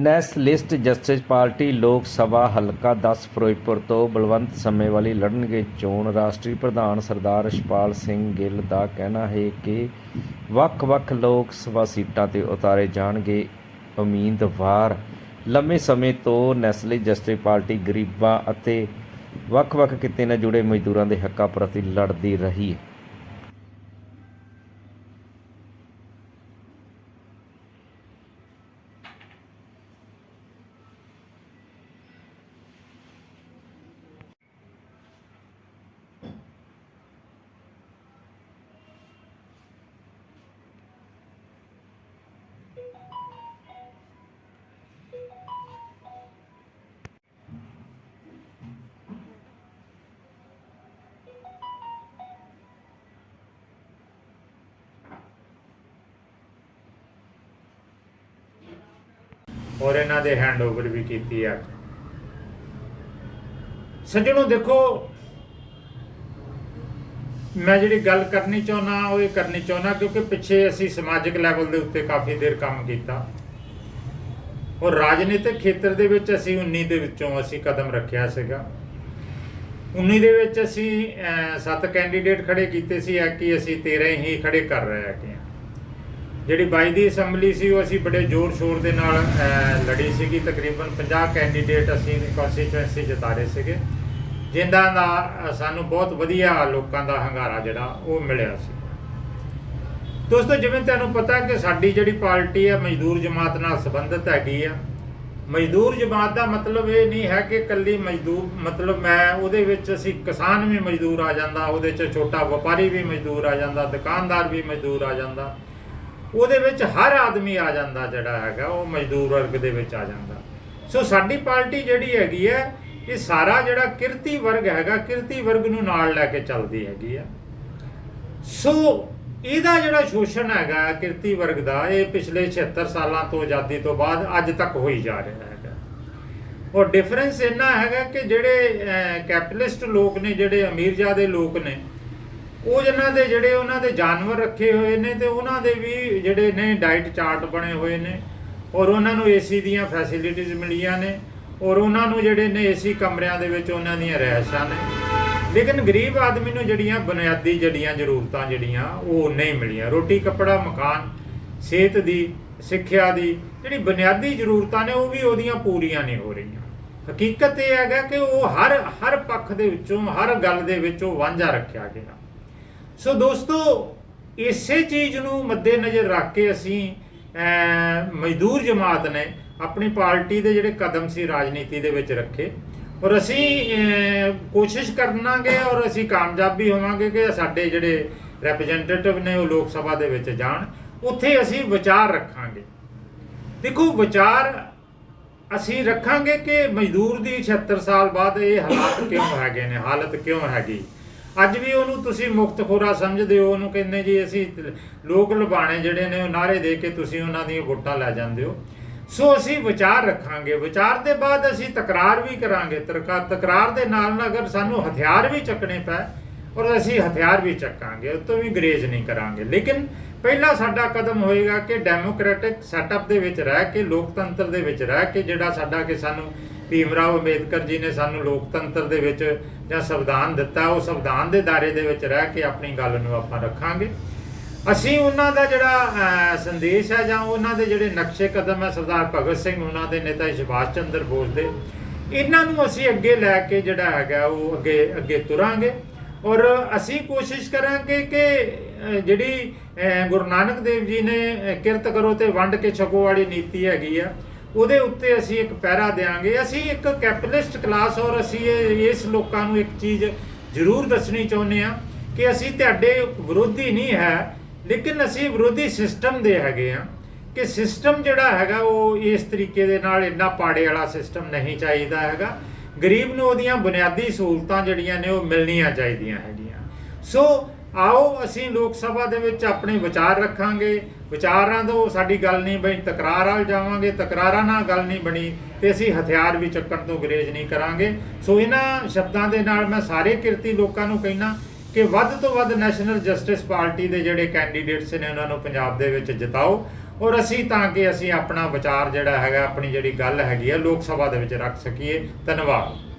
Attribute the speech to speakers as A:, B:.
A: Nationalist justice party ਲੋਕ ਸਭਾ ਹਲਕਾ 10 ਫਿਰੋਜ਼ਪੁਰ ਤੋਂ ਬਲਵੰਤ ਸਮੇਵਾਲੀ ਲੜਨਗੇ ਚੋਣ। ਰਾਸ਼ਟਰੀ ਪ੍ਰਧਾਨ ਸਰਦਾਰ ਰਛਪਾਲ ਸਿੰਘ ਗਿੱਲ ਦਾ ਕਹਿਣਾ ਹੈ ਕਿ ਵੱਖ-ਵੱਖ ਲੋਕ ਸਭਾ ਸੀਟਾਂ ਤੇ ਉਤਾਰੇ ਜਾਣਗੇ। ਉਮੀਦਵਾਰ ਲੰਮੇ ਸਮੇਂ ਤੋਂ ਨੈਸ਼ਨਲਿਸਟ ਜਸਟਿਸ ਪਾਰਟੀ ਗਰੀਬਾਂ ਅਤੇ ਵੱਖ-ਵੱਖ ਕਿੱਤੇ ਨਾਲ ਜੁੜੇ ਮਜ਼ਦੂਰਾਂ ਦੇ ਹੱਕਾਂ ਪ੍ਰਤੀ ਲੜਦੀ ਰਹੀ। ਹੈ
B: ਔਰ ਇਹਨਾਂ ਦੇ ਹੈਂਡਓਵਰ ਵੀ ਕੀਤੀ ਆ। ਸੱਜਣੋ ਦੇਖੋ, ਮੈਂ ਜਿਹੜੀ ਗੱਲ ਕਰਨੀ ਚਾਹੁੰਦਾ, ਉਹ ਇਹ ਕਰਨੀ ਚਾਹੁੰਦਾ ਕਿਉਂਕਿ ਪਿੱਛੇ ਅਸੀਂ ਸਮਾਜਿਕ ਲੈਵਲ ਦੇ ਉੱਤੇ ਕਾਫੀ ਦੇਰ ਕੰਮ ਕੀਤਾ। ਔਰ ਰਾਜਨੀਤਿਕ ਖੇਤਰ ਦੇ ਵਿੱਚ ਅਸੀਂ 19 ਦੇ ਵਿੱਚੋਂ ਅਸੀਂ ਕਦਮ ਰੱਖਿਆ ਸੀਗਾ। 19 ਦੇ ਵਿੱਚ ਅਸੀਂ ਸੱਤ ਕੈਂਡੀਡੇਟ ਖੜੇ ਕੀਤੇ ਸੀ ਐਕੀ ਅਸੀਂ 13 ਹੀ ਖੜੇ ਕਰ ਰਹੇ ਹੈਗੇ ਹਾਂ ਜਿਹੜੀ 22 ਦੀ ਅਸੈਂਬਲੀ ਸੀ, ਉਹ ਅਸੀਂ ਬੜੇ ਜ਼ੋਰ ਸ਼ੋਰ ਦੇ ਨਾਲ ਲੜੀ ਸੀਗੀ। ਤਕਰੀਬਨ 50 ਕੈਂਡੀਡੇਟ ਅਸੀਂ ਕੰਸਟੀਚੁਐਂਸੀ ਜਿਤਾਰੇ ਸੀਗੇ। ਜਿਨ੍ਹਾਂ ਦਾ ਸਾਨੂੰ ਬਹੁਤ ਵਧੀਆ ਲੋਕਾਂ ਦਾ ਹੰਗਾਰਾ ਜਿਹੜਾ, ਉਹ ਮਿਲਿਆ ਸੀ। ਦੋਸਤੋ, ਜਿਵੇਂ ਤੁਹਾਨੂੰ ਪਤਾ ਕਿ ਸਾਡੀ ਜਿਹੜੀ ਪਾਰਟੀ ਹੈ ਮਜ਼ਦੂਰ ਜਮਾਤ ਨਾਲ ਸੰਬੰਧਿਤ ਹੈਗੀ ਆ। ਮਜ਼ਦੂਰ ਜਮਾਤ ਦਾ ਮਤਲਬ ਇਹ ਨਹੀਂ ਹੈ ਕਿ ਕੱਲੀ ਮਜ਼ਦੂਰ, ਮਤਲਬ ਮੈਂ ਉਹਦੇ ਵਿੱਚ ਅਸੀਂ ਕਿਸਾਨ ਵੀ ਮਜ਼ਦੂਰ ਆ ਜਾਂਦਾ, ਉਹਦੇ 'ਚ ਛੋਟਾ ਵਪਾਰੀ ਵੀ ਮਜ਼ਦੂਰ ਆ ਜਾਂਦਾ, ਦੁਕਾਨਦਾਰ ਵੀ ਮਜ਼ਦੂਰ ਆ ਜਾਂਦਾ। ਉਹਦੇ ਵਿੱਚ ਹਰ ਆਦਮੀ ਆ ਜਾਂਦਾ ਜਿਹੜਾ ਹੈਗਾ, ਉਹ ਮਜ਼ਦੂਰ ਵਰਗ ਦੇ ਵਿੱਚ ਆ ਜਾਂਦਾ। ਸੋ ਸਾਡੀ ਪਾਰਟੀ ਜਿਹੜੀ ਹੈਗੀ ਹੈ, ਇਹ ਸਾਰਾ ਜਿਹੜਾ ਕਿਰਤੀ ਵਰਗ ਹੈਗਾ, ਕਿਰਤੀ ਵਰਗ ਨੂੰ ਨਾਲ ਲੈ ਕੇ ਚੱਲਦੀ ਹੈਗੀ ਆ ਸੋ ਇਹਦਾ ਜਿਹੜਾ ਸ਼ੋਸ਼ਣ ਹੈਗਾ, ਕਿਰਤੀ ਵਰਗ ਦਾ, ਇਹ ਪਿਛਲੇ 76 ਸਾਲਾਂ ਤੋਂ, ਆਜ਼ਾਦੀ ਤੋਂ ਬਾਅਦ ਅੱਜ ਤੱਕ ਹੋਈ ਜਾ ਰਿਹਾ ਹੈਗਾ। ਔਰ ਡਿਫਰੈਂਸ ਇੰਨਾ ਹੈਗਾ ਕਿ ਜਿਹੜੇ ਕੈਪੀਟਲਿਸਟ ਲੋਕ ਨੇ, ਜਿਹੜੇ ਅਮੀਰਜ਼ਾਦੇ ਲੋਕ ਨੇ ਉਹ ਜਿਹਨਾਂ ਦੇ ਜਿਹੜੇ ਉਹਨਾਂ ਦੇ ਜਾਨਵਰ ਰੱਖੇ ਹੋਏ ਨੇ ਤੇ ਉਹਨਾਂ ਦੇ ਵੀ ਜਿਹੜੇ ਨੇ ਡਾਈਟ ਚਾਰਟ ਬਣੇ ਹੋਏ ਨੇ। ਔਰ ਉਹਨਾਂ ਨੂੰ ਏਸੀ ਦੀਆਂ ਫੈਸਿਲਿਟੀਆਂ ਮਿਲੀਆਂ ਨੇ ਔਰ ਉਹਨਾਂ ਨੂੰ ਜਿਹੜੇ ਨੇ ਏਸੀ ਕਮਰਿਆਂ ਦੇ ਵਿੱਚ ਉਹਨਾਂ ਦੀਆਂ ਰਹਿائشਾਂ ਨੇ। ਲੇਕਿਨ ਗਰੀਬ ਆਦਮੀ ਨੂੰ ਜਿਹੜੀਆਂ ਬੁਨਿਆਦੀ ਜੜੀਆਂ ਜ਼ਰੂਰਤਾਂ ਜਿਹੜੀਆਂ ਉਹ ਨਹੀਂ ਮਿਲੀਆਂ। ਰੋਟੀ, ਕੱਪੜਾ, ਮਕਾਨ, ਸਿਹਤ ਦੀ, ਸਿੱਖਿਆ ਦੀ ਜਿਹੜੀ ਬੁਨਿਆਦੀ ਜ਼ਰੂਰਤਾਂ ਨੇ ਉਹ ਵੀ ਉਹਦੀਆਂ ਪੂਰੀਆਂ ਨਹੀਂ ਹੋ ਰਹੀਆਂ। ਹਕੀਕਤ ਇਹ ਹੈਗਾ ਕਿ ਉਹ ਹਰ ਹਰ ਪੱਖ ਦੇ ਵਿੱਚੋਂ, ਹਰ ਗੱਲ ਦੇ ਵਿੱਚੋਂ ਵਾਂਝਾ ਰੱਖਿਆ ਗਿਆ। ਸੋ ਦੋਸਤੋ, ਇਸੇ ਚੀਜ਼ ਨੂੰ ਮੱਦੇਨਜ਼ਰ ਰੱਖ ਕੇ ਅਸੀਂ ਮਜ਼ਦੂਰ ਜਮਾਤ ਨੇ ਆਪਣੀ ਪਾਰਟੀ ਦੇ ਜਿਹੜੇ ਕਦਮ ਸੀ ਰਾਜਨੀਤੀ ਦੇ ਵਿੱਚ ਰੱਖੇ। ਔਰ ਅਸੀਂ ਕੋਸ਼ਿਸ਼ ਕਰਨਾਗੇ ਔਰ ਅਸੀਂ ਕਾਮਯਾਬ ਵੀ ਹੋਵਾਂਗੇ ਕਿ ਸਾਡੇ ਜਿਹੜੇ ਰਿਪਰੈਜ਼ੈਂਟੇਟਿਵ ਨੇ ਉਹ ਲੋਕ ਸਭਾ ਦੇ ਵਿੱਚ ਜਾਣ। ਉੱਥੇ ਅਸੀਂ ਵਿਚਾਰ ਰੱਖਾਂਗੇ। ਦੇਖੋ, ਵਿਚਾਰ ਅਸੀਂ ਰੱਖਾਂਗੇ ਕਿ ਮਜ਼ਦੂਰ ਦੀ 76 ਸਾਲ ਬਾਅਦ ਇਹ ਹਾਲਾਤ ਕਿਉਂ ਹੈਗੇ ਨੇ, ਹਾਲਤ ਕਿਉਂ ਹੈਗੀ? ਅੱਜ ਵੀ ਉਹਨੂੰ ਤੁਸੀਂ ਮੁਕਤਖੋਰਾ ਸਮਝਦੇ ਹੋ, ਉਹਨੂੰ ਕਹਿੰਦੇ ਜੀ ਅਸੀਂ ਲੋਕ ਲੁਭਾਣੇ ਜਿਹੜੇ ਨੇ, ਉਹ ਨਾਰੇ ਦੇ ਕੇ ਤੁਸੀਂ ਉਹਨਾਂ ਦੀਆਂ ਵੋਟਾਂ ਲੈ ਜਾਂਦੇ ਹੋ। ਸੋ ਅਸੀਂ ਵਿਚਾਰ ਰੱਖਾਂਗੇ। ਵਿਚਾਰ ਦੇ ਬਾਅਦ ਅਸੀਂ ਤਕਰਾਰ ਵੀ ਕਰਾਂਗੇ। ਤਰਕਾ- ਤਕਰਾਰ ਦੇ ਨਾਲ ਨਾਲ ਅਗਰ ਸਾਨੂੰ ਹਥਿਆਰ ਵੀ ਚੱਕਣੇ ਪੈ ਔਰ ਅਸੀਂ ਹਥਿਆਰ ਵੀ ਚੱਕਾਂਗੇ। ਉਹ ਤੋਂ ਵੀ ਗਰੇਜ ਨਹੀਂ ਕਰਾਂਗੇ। ਲੇਕਿਨ ਪਹਿਲਾ ਸਾਡਾ ਕਦਮ ਹੋਏਗਾ ਕਿ ਡੈਮੋਕ੍ਰੈਟਿਕ ਸੈਟਅਪ ਦੇ ਵਿੱਚ ਰਹਿ ਕੇ, ਲੋਕਤੰਤਰ ਦੇ ਵਿੱਚ ਰਹਿ ਕੇ, ਜਿਹੜਾ ਸਾਡਾ ਕਿ ਸਾਨੂੰ ਭੀਮ ਰਾਓ ਅੰਬੇਦਕਰ ਜੀ ਨੇ ਸਾਨੂੰ ਲੋਕਤੰਤਰ ਦੇ ਵਿੱਚ ਜਾਂ ਸੰਵਿਧਾਨ ਦਿੱਤਾ, ਉਹ ਸੰਵਿਧਾਨ ਦੇ ਦਾਇਰੇ ਦੇ ਵਿੱਚ ਰਹਿ ਕੇ ਆਪਣੀ ਗੱਲ ਨੂੰ ਆਪਾਂ ਰੱਖਾਂਗੇ। ਅਸੀਂ ਉਹਨਾਂ ਦਾ ਜਿਹੜਾ ਸੰਦੇਸ਼ ਹੈ ਜਾਂ ਉਹਨਾਂ ਦੇ ਜਿਹੜੇ ਨਕਸ਼ੇ ਕਦਮ ਹੈ, ਸਰਦਾਰ ਭਗਤ ਸਿੰਘ ਉਹਨਾਂ ਦੇ ਨੇਤਾ ਸੁਭਾਸ਼ ਚੰਦਰ ਬੋਸ ਦੇ, ਇਹਨਾਂ ਨੂੰ ਅਸੀਂ ਅੱਗੇ ਲੈ ਕੇ ਜਿਹੜਾ ਹੈਗਾ, ਉਹ ਅੱਗੇ ਅੱਗੇ ਤੁਰਾਂਗੇ। ਔਰ ਅਸੀਂ ਕੋਸ਼ਿਸ਼ ਕਰਾਂਗੇ ਕਿ ਜਿਹੜੀ ਗੁਰੂ ਨਾਨਕ ਦੇਵ ਜੀ ਨੇ ਕਿਰਤ ਕਰੋ ਤੇ ਵੰਡ ਕੇ ਛਕੋ ਵਾਲੀ ਨੀਤੀ ਹੈਗੀ ਆ। ਉਹਦੇ ਉੱਤੇ ਅਸੀਂ ਇੱਕ ਪਹਿਰਾ ਦੇਾਂਗੇ ਅਸੀਂ ਇੱਕ ਕੈਪੀਟਲਿਸਟ ਕਲਾਸ ਔਰ ਅਸੀਂ ਇਹ- ਇਸ ਲੋਕਾਂ ਨੂੰ ਇੱਕ ਚੀਜ਼ ਜ਼ਰੂਰ ਦੱਸਣੀ ਚਾਹੁੰਦੇ ਆ ਕਿ ਅਸੀਂ ਤੁਹਾਡੇ ਵਿਰੋਧੀ ਨਹੀਂ ਹੈ, ਲੇਕਿਨ ਅਸੀਂ ਵਿਰੋਧੀ ਸਿਸਟਮ ਦੇ ਹੈਗੇ ਆ ਕਿ ਸਿਸਟਮ ਜਿਹੜਾ ਹੈਗਾ ਉਹ ਇਸ ਤਰੀਕੇ ਦੇ ਨਾਲ ਇੰਨਾ ਪਾੜੇ ਵਾਲਾ ਸਿਸਟਮ ਨਹੀਂ ਚਾਹੀਦਾ ਹੈਗਾ। ਗਰੀਬ ਨੂੰ ਉਹਦੀਆਂ ਬੁਨਿਆਦੀ ਸਹੂਲਤਾਂ ਜਿਹੜੀਆਂ ਨੇ ਉਹ ਮਿਲਣੀਆਂ ਚਾਹੀਦੀਆਂ ਹੈਗੀਆਂ। ਸੋ ਆਓ ਅਸੀਂ ਲੋਕ ਸਭਾ ਦੇ ਵਿੱਚ ਆਪਣੇ ਵਿਚਾਰ ਰੱਖਾਂਗੇ। ਵਿਚਾਰਾਂ ਤੋਂ ਸਾਡੀ ਗੱਲ ਨਹੀਂ ਬਣੀ, ਤਕਰਾਰ ਵਾਲ ਜਾਵਾਂਗੇ। ਤਕਰਾਰਾਂ ਨਾਲ ਗੱਲ ਨਹੀਂ ਬਣੀ ਤੇ ਅਸੀਂ ਹਥਿਆਰ ਵੀ ਚੱਕਣ ਤੋਂ ਗਰੇਜ ਨਹੀਂ ਕਰਾਂਗੇ। ਸੋ ਇਹਨਾਂ ਸ਼ਬਦਾਂ ਦੇ ਨਾਲ ਮੈਂ ਸਾਰੇ ਕਿਰਤੀ ਲੋਕਾਂ ਨੂੰ ਕਹਿਣਾ ਕਿ ਵੱਧ ਤੋਂ ਵੱਧ ਨੈਸ਼ਨਲ ਜਸਟਿਸ ਪਾਰਟੀ ਦੇ ਜਿਹੜੇ ਕੈਂਡੀਡੇਟਸ ਨੇ ਉਹਨਾਂ ਨੂੰ ਪੰਜਾਬ ਦੇ ਵਿੱਚ ਜਿਤਾਓ। ਔਰ ਅਸੀਂ ਤਾਂ ਕਿ ਅਸੀਂ ਆਪਣਾ ਵਿਚਾਰ ਜਿਹੜਾ ਹੈਗਾ, ਆਪਣੀ ਜਿਹੜੀ ਗੱਲ ਹੈਗੀ ਆ, ਲੋਕ ਸਭਾ ਦੇ ਵਿੱਚ ਰੱਖ ਸਕੀਏ। ਧੰਨਵਾਦ।